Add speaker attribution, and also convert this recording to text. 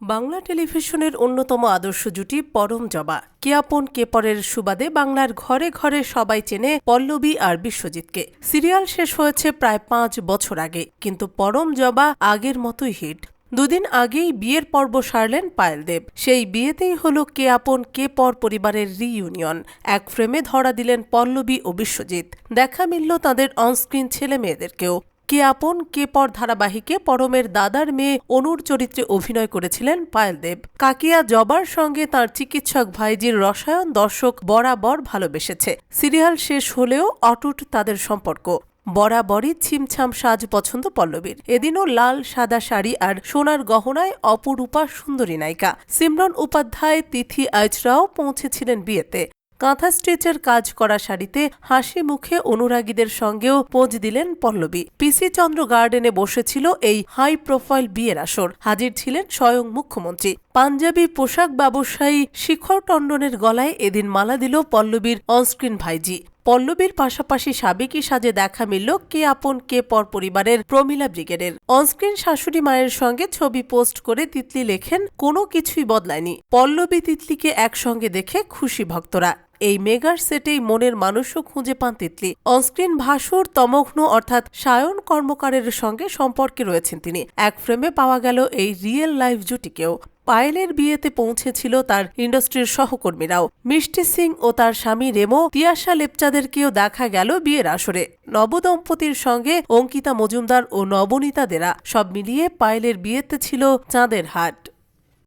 Speaker 1: বাংলা টেলিভিশনের অন্যতম আদর্শ জুটি পরম জবা। কেয়াপন কেপরের সুবাদে বাংলার ঘরে ঘরে সবাই চেনে পল্লবী আর বিশ্বজিৎকে। সিরিয়াল শেষ হয়েছে প্রায় পাঁচ বছর আগে, কিন্তু পরম জবা আগের মতোই হিট। দুদিন আগেই বিয়ের পর্ব সারলেন পায়েল দেব। সেই বিয়েতেই হলো কে আপন, কে পর পরিবারের রিইউনিয়ন এক ফ্রেমে ধরা দিলেন পল্লবী ও বিশ্বজিৎ। দেখা মিলল তাদের অনস্ক্রিন ছেলে মেয়েদেরকেও কে আপন, কে পর ধারাবাহিকে, পরমের দাদার মেয়ে অনুর চরিত্রে অভিনয় করেছিলেন পায়েল দেব কাকিয়া জবার সঙ্গে তার চিকিৎসক ভাইজির রসায়ন দর্শক বরাবর ভালোবেসেছে। সিরিয়াল শেষ হলেও অটুট তাদের সম্পর্ক। বরাবরই ছিমছাম সাজ পছন্দ পল্লবীর। এদিনও লাল সাদা শাড়ি আর সোনার গহনায় অপরূপা সুন্দরী নায়িকা। সিমরন উপাধ্যায় তিথি আজরাও পৌঁছেছিলেন বিয়েতে। কাঁথা স্টিচের কাজ করা শাড়িতে হাসি মুখে অনুরাগীদের সঙ্গেও পোজ দিলেন পল্লবী। পিসি চন্দ্র গার্ডেনে বসেছিল এই হাই প্রোফাইল বিয়ের আসর। হাজির ছিলেন স্বয়ং মুখ্যমন্ত্রী। পাঞ্জাবি পোশাক ব্যবসায়ী শিখর টন্ডনের গলায় এদিন মালা দিল পল্লবীর অনস্ক্রিন ভাইজি। পল্লবীর পাশাপাশি সাবেকি সাজে দেখা মিলল কে আপন, কে পর পরিবারের প্রমিলা ব্রিগেডের। অনস্ক্রিন শাশুড়ি মায়ের সঙ্গে ছবি পোস্ট করে তিতলি লেখেন, কোনো কিছুই বদলায়নি। পল্লবী তিতলিকে একসঙ্গে দেখে খুশি ভক্তরা। এই মেগার সেটেই মনের মানুষও খুঁজে পান তিতলি। অনস্ক্রিন ভাসুর, তমঘ্ন অর্থাৎ সায়ন কর্মকারের সঙ্গে সম্পর্কে রয়েছেন তিনি। এক ফ্রেমে পাওয়া গেল এই রিয়েল লাইফ জুটিকেও। পায়েলের বিয়েতে পৌঁছেছিল তার ইন্ডাস্ট্রির সহকর্মীরাও। মিষ্টি সিং ও তার স্বামী রেমো, তিয়াশা লেপচাদেরকেও দেখা গেল বিয়ের আসরে। নবদম্পতির সঙ্গে অঙ্কিতা মজুমদার ও নবনীতা দেরা সব মিলিয়ে পায়েলের বিয়েতে ছিল চাঁদের হাট।